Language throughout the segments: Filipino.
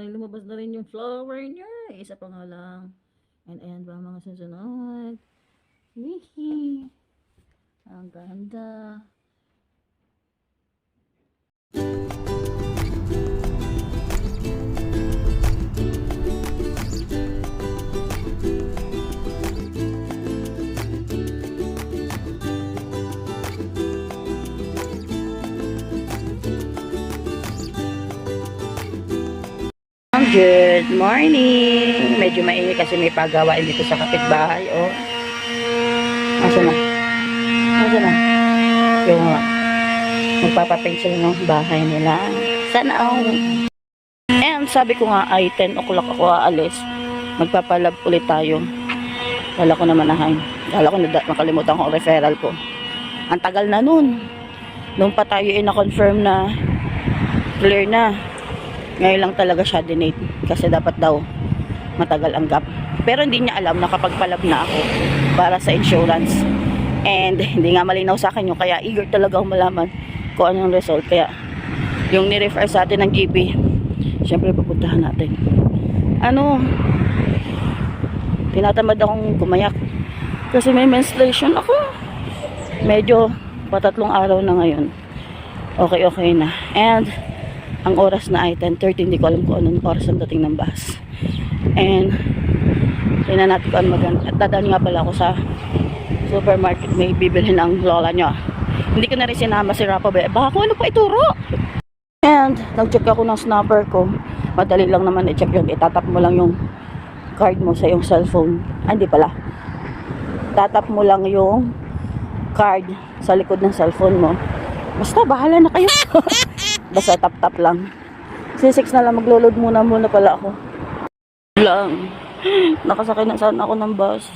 ay lumabas na rin yung flower niya. Isa pa nga lang. And ayan ba mga susunod? Hihi. Ang ganda. Good morning! Medyo maingay kasi may pagawain dito sa kapitbahay. Oh. Asa na? Asa na? Yung magpapapaint sila ng bahay nila. Sana all. And sabi ko nga ay 10 o'clock ako aalis. Magpapalab ulit tayo. Kala ko naman nahay. Kala ko na nakalimutan ko referral ko. Ang tagal na nun. Nung pa tayo ay na-confirm na clear na. Ngayon lang talaga siya dinate kasi dapat daw matagal ang gap. Pero hindi niya alam na kapag palab na ako para sa insurance. And hindi nga malinaw sa akin yung kaya eager talaga ako malaman kung ano yung result. Kaya yung ni-refer sa atin ng GP, syempre pupuntahan natin. Ano, tinatamad akong gumayak kasi may menstruation ako. Medyo patatlong araw na ngayon. Okay, okay na. And ang oras na ay 10.30 hindi ko alam kung anong oras ang dating ng bus. And tingnan natin kung ano maganda at dadaan nga pala ako sa supermarket. May bibilhin ang lola nyo. Hindi ko na rin sinama si Rafa ba baka kung ano pa ituro. And nag-check ako ng snapper ko. Madali lang naman i-check yun. Itatap mo lang yung card mo sa yung cellphone. Ah, hindi pala. Tatap mo lang yung card sa likod ng cellphone mo. Basta bahala na kayo Basta tap-tap lang. C6 na lang, maglo-load muna muna pala ako. Lang. Nakasakay na sana ako ng bus.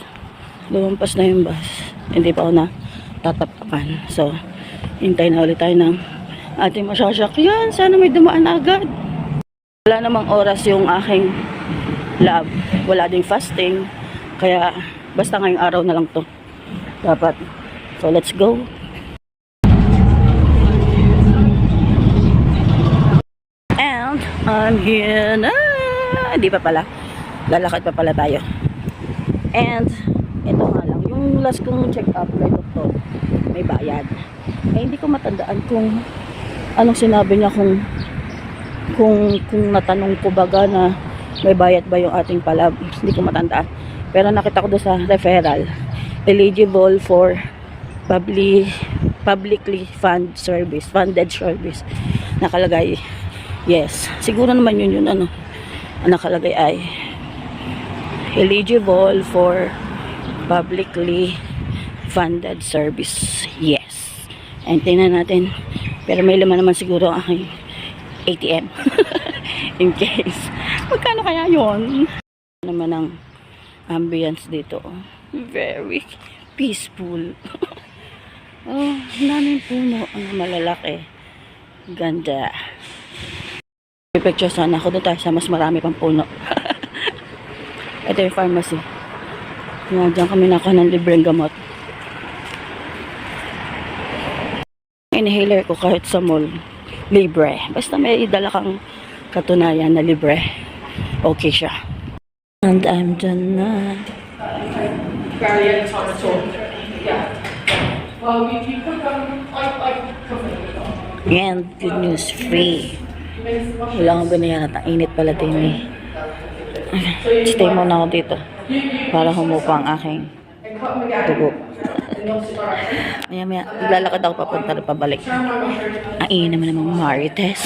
Lumampas na yung bus. Hindi pa ako na tatap-tapan. So, hintay na ulit tayo ng ating masasakyan. Sana may dumaan agad. Wala namang oras yung aking lab. Wala ding fasting. Kaya, basta ngayong araw na lang to. Dapat. So, let's go. Here na. Hindi pa pala. Lalakad pa pala tayo. And ito nga lang. Yung last kong check up kay doktor, may bayad. Eh, hindi ko matandaan kung anong sinabi niya kung kung kung natanong ko baga na may bayad ba yung ating palab. Hindi ko matandaan. Pero nakita ko doon sa referral. Eligible for public publicly fund service, funded service. Nakalagay Yes. Siguro naman yun yun ano. Ang nakalagay ay eligible for publicly funded service. Yes. And tingnan natin. Pero may laman naman siguro ang ATM. In case. Magkano kaya yon? naman ang ambience dito. Very peaceful. oh, daming puno. Ang malalaki. Ganda. Picture sana ako doon tayo sa mas marami pang puno. Ito yung pharmacy. Yan, dyan kami nakakuha ng libreng gamot. Inhaler ko kahit sa mall. Libre. Basta may idala kang katunayan na libre. Okay siya. And I'm done na. variants on. Yeah. Well, if you put them, like, like, And good news, free. Wala akong binayaran. Ang init pala din eh. Stay muna ako dito. Para humupa ang aking dugo. Maya maya, maglalakad ako papunta rin pabalik. Ang ingin naman naman Marites.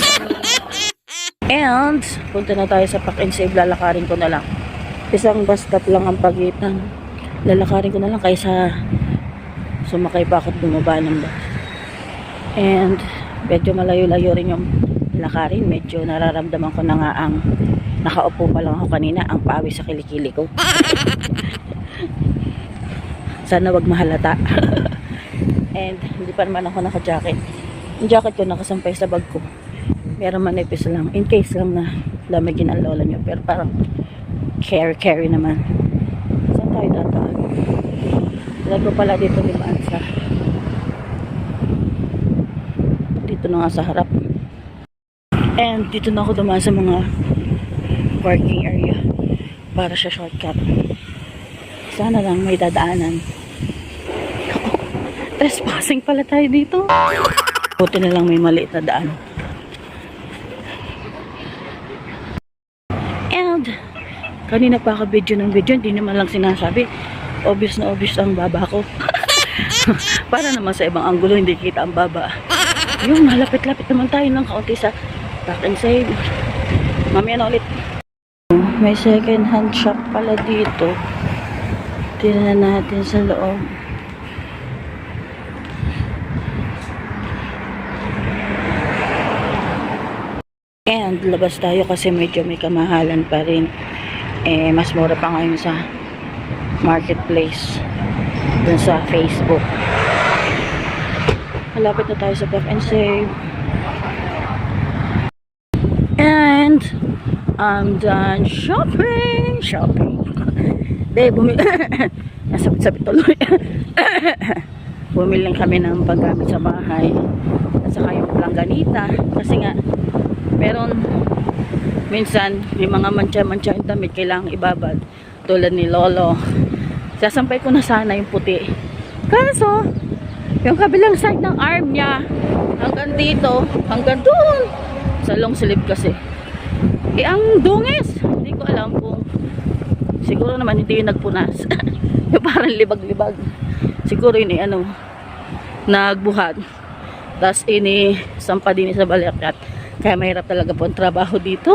And, punta na tayo sa Pack and. Lalakarin ko na lang. Isang bus stop lang ang pagitan. Lalakarin ko na lang kaysa sumakay pa ako bumaba ng bus. And, medyo malayo-layo rin yung lakarin. Medyo nararamdaman ko na nga ang nakaupo pa lang ako kanina, ang pawis sa kilikili ko. Sana wag mahalata. And hindi pa naman ako naka-jacket. Yung jacket ko nakasampay sa bag ko. Meron manipis lang. In case lang na lamigin ang lola nyo. Pero parang carry carry naman. Saan tayo dadaan? Lagi ko pala dito limaan sa dito na nga sa harap. And dito na ako dumaan sa mga parking area para sa shortcut. Sana lang may dadaanan. Trespassing pala tayo dito. Buti na lang may maliit na daan. And, kanina pa ako video ng video, hindi naman lang sinasabi. Obvious na obvious ang baba ko. Para naman sa ibang anggulo, hindi kita ang baba. Yung malapit-lapit naman tayo ng kaunti sa back and save. Mamaya na ulit. May second hand shop pala dito. Tingnan natin sa loob. And labas tayo kasi medyo may kamahalan pa rin. Eh, mas mura pa ngayon sa marketplace. Dun sa Facebook. Malapit na tayo sa Back and Save. And I'm done shopping. Shopping. De, bumili. Nasabit-sabit tuloy. bumili lang kami ng paggamit sa bahay. At saka yung langganita. Kasi nga, meron minsan may mga mantsa-mantsa yung damit kailangang ibabad tulad ni Lolo sasampay ko na sana yung puti kaso yung kabilang side ng arm niya hanggang dito hanggang doon sa long sleeve kasi eh ang dungis hindi ko alam kung siguro naman hindi yung nagpunas yung parang libag-libag siguro yun eh ano nagbuhat tapos ini sampa din sa balikat kaya mahirap talaga po ang trabaho dito.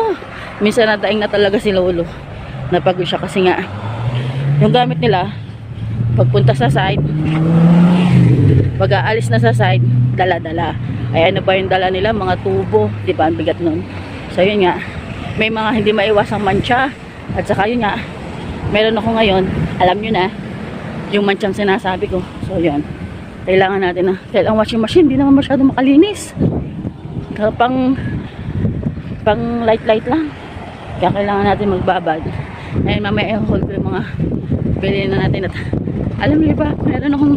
Minsan nataing na talaga si Lolo. Napagod siya kasi nga yung gamit nila pagpunta sa site pag aalis na sa site dala-dala. Ay ano pa yung dala nila? Mga tubo. Di ba? Ang bigat nun. So yun nga. May mga hindi maiwasang mancha. At saka yun nga. Meron ako ngayon. Alam nyo na. Yung manchang sinasabi ko. So yun. Kailangan natin na. Dahil ang washing machine, hindi naman masyado makalinis. Kaya pang pang light light lang kaya kailangan natin magbabad ayun mamaya i-hold ko yung mga bili na natin at alam niyo ba meron akong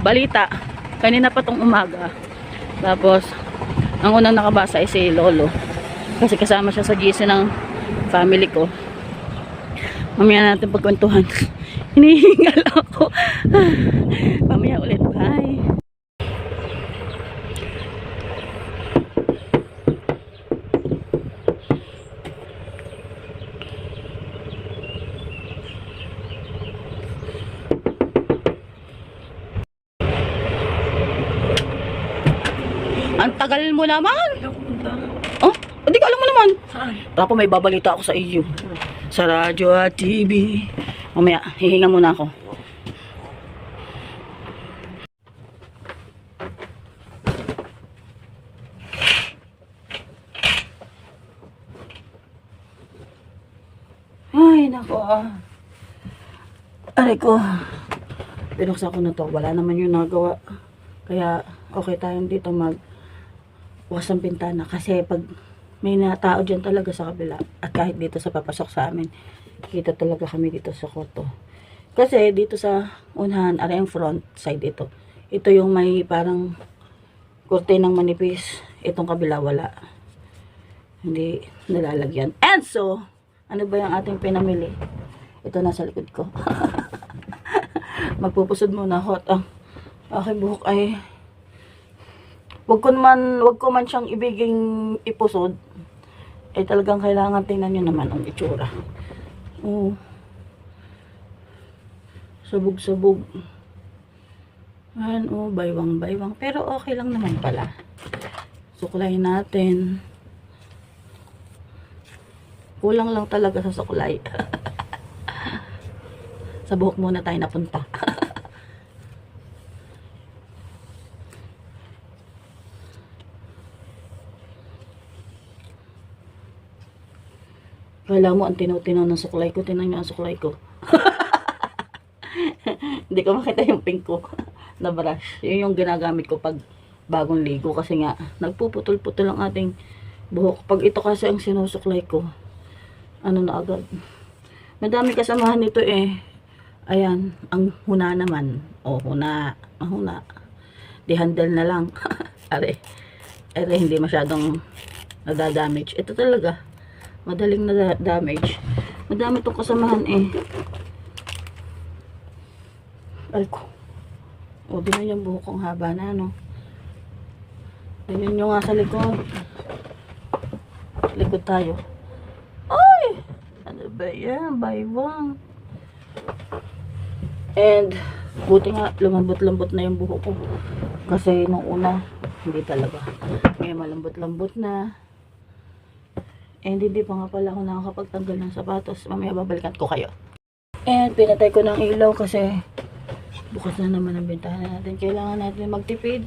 balita kanina pa tong umaga tapos ang unang nakabasa ay si Lolo kasi kasama siya sa GC ng family ko. Mamaya natin pagkwentuhan. Hinihingal ako. Mamaya ulit. Bye. Ang tagal mo naman. Oh, hindi ka alam Ako may babalita ako sa iyo. Sa radyo at TV. Mamaya, hihinga muna ako. Ay, nako. Aray ko. Binuksan ko na to. Wala naman yung nagawa. Kaya, okay tayong dito mag ang pintana kasi pag may na tao dyan talaga sa kabila. At kahit dito sa papasok sa amin kita talaga kami dito sa koto. Kasi dito sa unahan aray ang front side ito. Ito yung may parang kurtinang manipis. Itong kabila wala. Hindi nalalagyan and so ano ba yung ating pinamili? Ito nasa likod ko. Magpupusod muna hot. Ang aking buhok ay wag ko man wag ko man siyang ibiging ipusod eh talagang kailangan tingnan nyo naman ang itsura. Oh sabog sabog Ayan, oh, baywang baywang pero okay lang naman pala. Suklay natin. Kulang lang talaga sa suklay. Sa buhok muna tayo napunta Kala mo ang tinaw-tinaw ng suklay ko. Tinan nyo ang suklay ko. Hindi ko makita yung pink ko na brush. Yun yung ginagamit ko pag bagong ligo. Kasi nga, nagpuputol-putol ang ating buhok. Pag ito kasi ang sinusuklay ko, ano na agad. Madami kasamahan nito eh. Ayan, ang huna naman. O, huna. Ang huna. Di handle na lang. Are. Are, hindi masyadong nadadamage. Ito talaga Madaling na da- damage. Madami itong kasamahan eh. Ay ko. O, di na yung buhok kong haba na, no? Tingnan nyo nga sa likod. Likod tayo. Ay! Ano ba yan? Baywang. And, buti nga, lumambot-lambot na yung buhok ko. Kasi nung una, hindi talaga. Ngayon malambot-lambot na. And hindi pa nga pala ako nakakapagtanggal ng sapatos. Mamaya babalikan ko kayo. And pinatay ko ng ilaw kasi bukas na naman ang bintana natin. Kailangan natin magtipid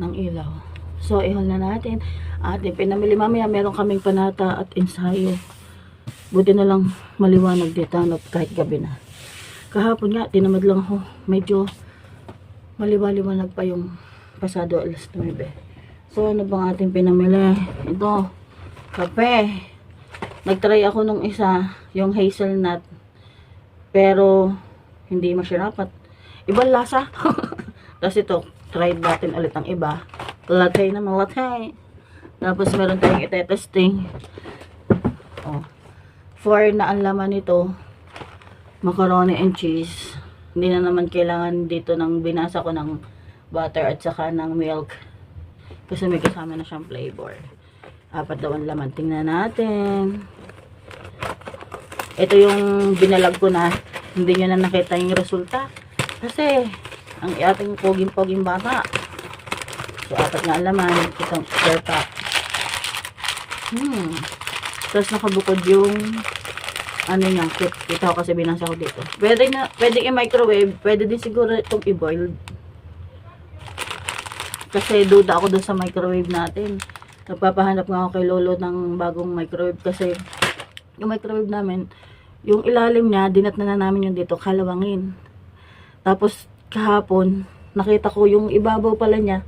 ng ilaw. So, ihol na natin. Ating pinamili mamaya, meron kaming panata at ensayo. Buti na lang maliwanag dito ano, kahit gabi na. Kahapon nga, tinamad lang ako. Medyo maliwaliwanag pa yung pasado alas 9. So, ano bang ating pinamili? Ito, kape. Nagtry ako nung isa, yung hazelnut. Pero, hindi masyarapat. Ibang lasa. Tapos ito, try natin ulit ang iba. Latte naman, latte. Tapos meron tayong itetesting. Oh. For na ang laman nito, macaroni and cheese. Hindi na naman kailangan dito ng binasa ko ng butter at saka ng milk. Kasi may kasama na siyang flavor. Apat daw ang laman. Tingnan natin. Ito yung binalag ko na hindi nyo na nakita yung resulta. Kasi, ang ating poging-poging bata. So, apat nga laman. Itong spare pack. Hmm. Tapos nakabukod yung ano kit. Kita ko kasi binasa ko dito. Pwede na, pwede i-microwave. Pwede din siguro itong i-boil. Kasi duda ako dun sa microwave natin. Nagpapahanap nga ako kay Lolo ng bagong microwave kasi yung microwave namin, yung ilalim niya, dinat na, na namin yung dito, kalawangin. Tapos kahapon, nakita ko yung ibabaw pala niya,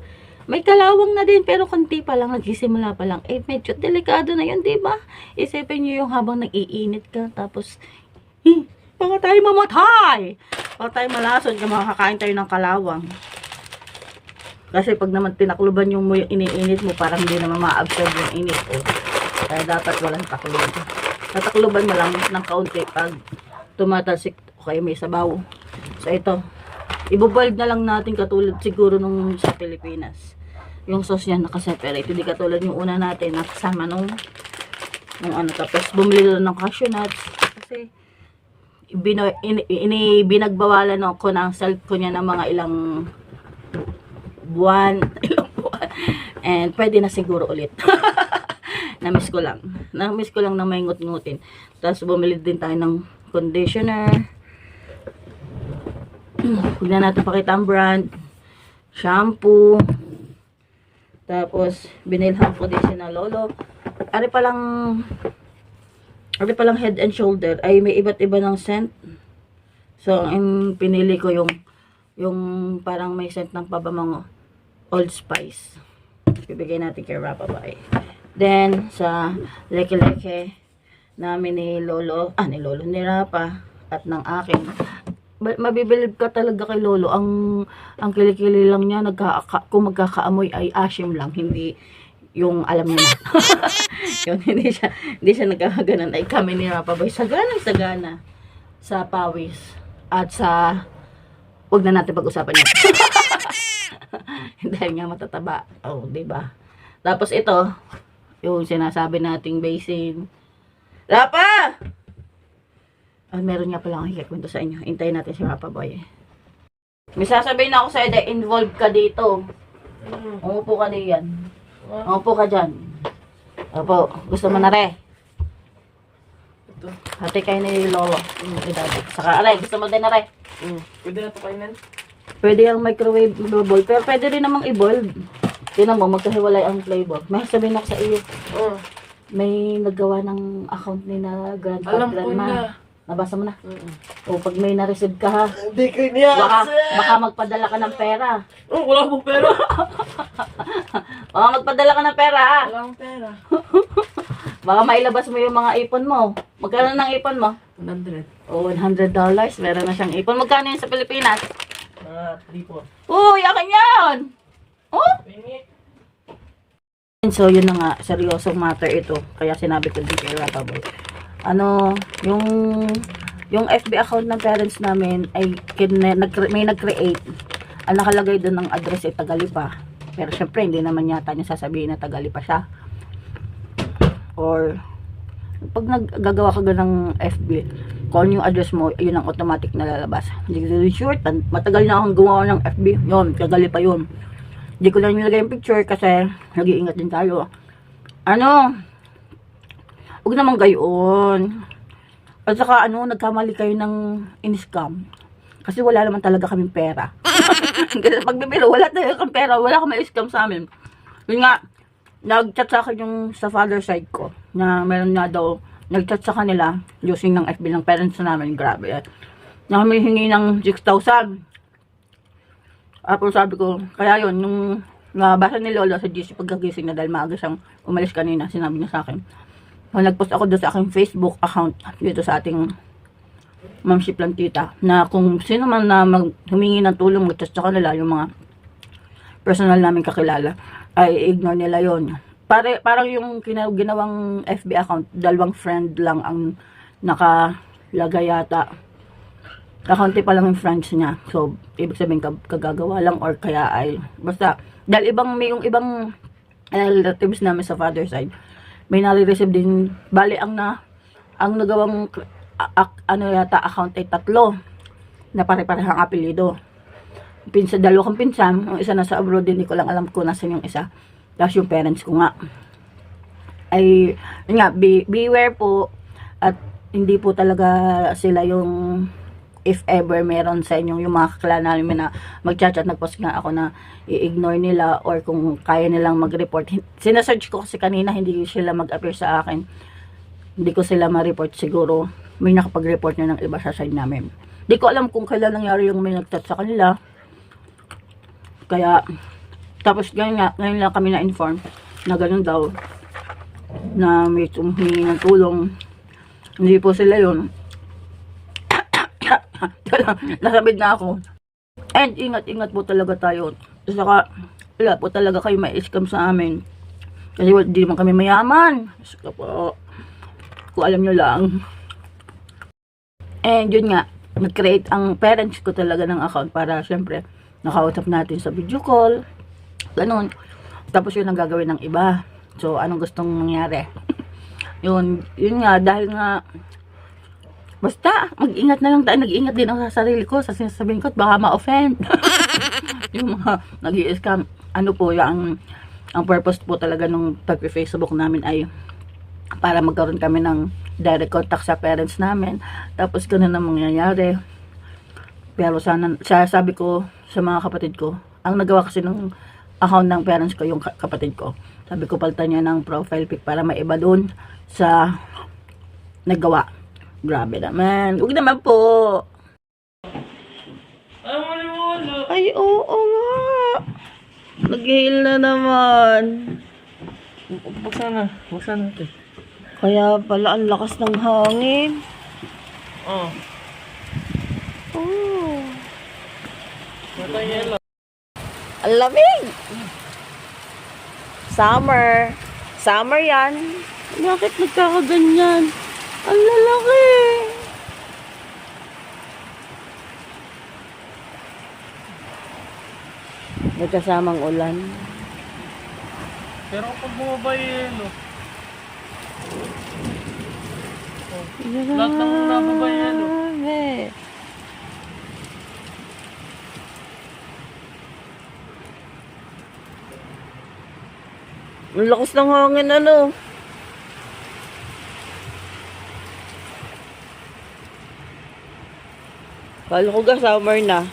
may kalawang na din, pero konti pa lang, nagsisimula pa lang. Eh, medyo delikado na yun, di ba? Isipin nyo yung habang nag-iinit ka, tapos, eh, baka tayo mamatay! Baka tayo malason, kaya makakain tayo ng kalawang. Kasi pag naman tinakluban yung mo yung iniinit mo, parang hindi naman ma-absorb yung init. Eh. Kaya dapat walang taklob. Tatakluban mo lang ng kaunti pag tumatalsik o kaya may sabaw. So ito, ibuboiled na lang natin katulad siguro nung sa Pilipinas. Yung sauce niya nakaseparate. Hindi katulad yung una natin na kasama nung, nung ano. Tapos bumili lang ng cashew nuts. Kasi bino, in, ini, binagbawalan ako ng self ko niya ng mga ilang buwan, ilang buwan. And pwede na siguro ulit. Na-miss ko lang. Na-miss ko lang na may ngut-ngutin. Tapos bumili din tayo ng conditioner. Huwag na natin pakita ang brand. Shampoo. Tapos, binilhan ko din si na lolo. Ari palang, ari palang head and shoulder ay may iba't iba ng scent. So, ang pinili ko yung, yung parang may scent ng pabamango. Old Spice. Bibigay natin kay Rapabay. Then, sa leke-leke namin ni Lolo, ah, ni Lolo, ni Rapa, at ng akin. Mabibilib ka talaga kay Lolo. Ang, ang kilikili lang niya, nagkaka, kung magkakaamoy ay asim lang, hindi yung alam niya na. yun, hindi siya, hindi siya nagkakaganan. Ay kami ni Rapabay, sagana, sagana sa pawis at sa wag na natin pag-usapan yan. Dahil nga matataba. Oh, 'di ba? Tapos ito, yung sinasabi nating basin. Rapa! Ah, meron nga pala akong hikikwento sa inyo. Hintayin natin si Rapa Boy. May sasabihin ako sa ide, involved ka dito. Umupo ka diyan. Umupo ka dyan. Opo, gusto mo na re. Ito. Hati kayo ni Lolo. Idadit. Saka, aray, gusto mo din na re. Mm. Pwede na ito kainin? Pwede yung microwave boil, pero pwede rin namang i-boil. Tinan mo, magkahiwalay ang flavor. May sabihin ako sa iyo, Oo. may naggawa ng account ni na grandpa, Alam ko grandma. na. Nabasa mo na. Mm. O pag may na-receive ka ha, Hindi ko niya. baka, baka magpadala ka ng pera. Oh, wala akong pera. Baka magpadala ka ng pera ha. wala akong pera. Baka mailabas mo yung mga ipon mo. Magkano ng ipon mo? 100. O, $100. Meron na siyang ipon. Magkano yun sa Pilipinas? Mga 3 po. Uy, akin yan! Oh. And so, yun na nga, seryosong matter ito. Kaya sinabi ko din kay. Ano, yung yung FB account ng parents namin ay may nag-create. Ang nakalagay doon ng address ay Tagalipa. Pero syempre, hindi naman yata niya sasabihin na Tagalipa siya. Or, pag naggagawa ka ng FB, kung ano yung address mo, yun ang automatic na lalabas. Hindi ko matagal na akong gumawa ng FB. Yun, Tagalipa yun. Hindi ko lang nilagay yung picture kasi nag-iingat din tayo. Ano? Huwag naman gayon. At saka ano, nagkamali kayo ng in-scam. Kasi wala naman talaga kaming pera. kasi pagbibiro, wala talaga kang pera. Wala kang ma-scam sa amin. Yun nga, nag-chat sa akin yung sa father side ko na meron nga daw nag-chat sa kanila using ng FB ng parents namin. Grabe. Na humihingi ng 6,000. Tapos sabi ko, kaya yun, nung nabasa ni Lola sa GC pagkagising na dahil maaga siyang umalis kanina, sinabi niya sa akin. So, nagpost ako doon sa aking Facebook account dito sa ating Mamship lang tita na kung sino man na mag, humingi ng tulong mag-chat sa kanila yung mga personal namin kakilala ay ignore nila yon Pare, parang yung kina, ginawang FB account, dalawang friend lang ang nakalagay yata kakaunti pa lang yung friends niya. So, ibig sabihin kag- kagagawa lang or kaya ay basta dahil ibang may yung ibang relatives namin sa father side may nare-receive din bali ang na ang nagawang a- a- ano yata account ay tatlo na pare-parehang apelyido. Pinsa dalawa kong pinsan, yung isa nasa abroad din, hindi ko lang alam kung nasan yung isa. Tapos yung parents ko nga. Ay, yun nga, be, beware po at hindi po talaga sila yung if ever meron sa inyong yung mga kakilala namin na magchat-chat, nagpost nga ako na i-ignore nila or kung kaya nilang mag-report. Sinasearch ko kasi kanina hindi sila mag-appear sa akin. Hindi ko sila ma-report siguro. May nakapag-report na ng iba sa side namin. Hindi ko alam kung kailan nangyari yung may nag-chat sa kanila. Kaya, tapos ngayon nga, ngayon lang kami na-inform na ganun daw na may humingi ng tulong. Hindi po sila yun. Nasabid na ako. And ingat-ingat po talaga tayo. Saka, wala po talaga kayo may scam sa amin. Kasi wala, di naman kami mayaman. Saka po, kung alam nyo lang. And yun nga, nag-create ang parents ko talaga ng account para syempre, nakausap natin sa video call. Ganun. Tapos yun ang gagawin ng iba. So, anong gustong mangyari? yun, yun nga, dahil nga, Basta, mag-ingat na lang tayo. Nag-ingat din ako sa sarili ko sa sinasabihin ko baka ma-offend. yung mga nag scam ano po, yung, ang purpose po talaga nung pag-Facebook namin ay para magkaroon kami ng direct contact sa parents namin. Tapos ganun ang mangyayari. Pero sana, sa sabi ko sa mga kapatid ko, ang nagawa kasi ng account ng parents ko, yung ka- kapatid ko. Sabi ko palitan niya ng profile pic para maiba doon sa nagawa. Grabe naman. Huwag naman po. Ay. Ay, oo nga. Nag-heal na naman. Buksan na. Buksan natin. Kaya pala ang lakas ng hangin. Oh. Oh. Mata yellow. Ang lamig. Summer. Summer yan. Bakit nagkakaganyan? Ang lalaki. Nagkasamang ulan. Pero pag bumaba yung yellow, Lahat ng nababa yung Ang lakas ng hangin ano. Kala ko ga summer na.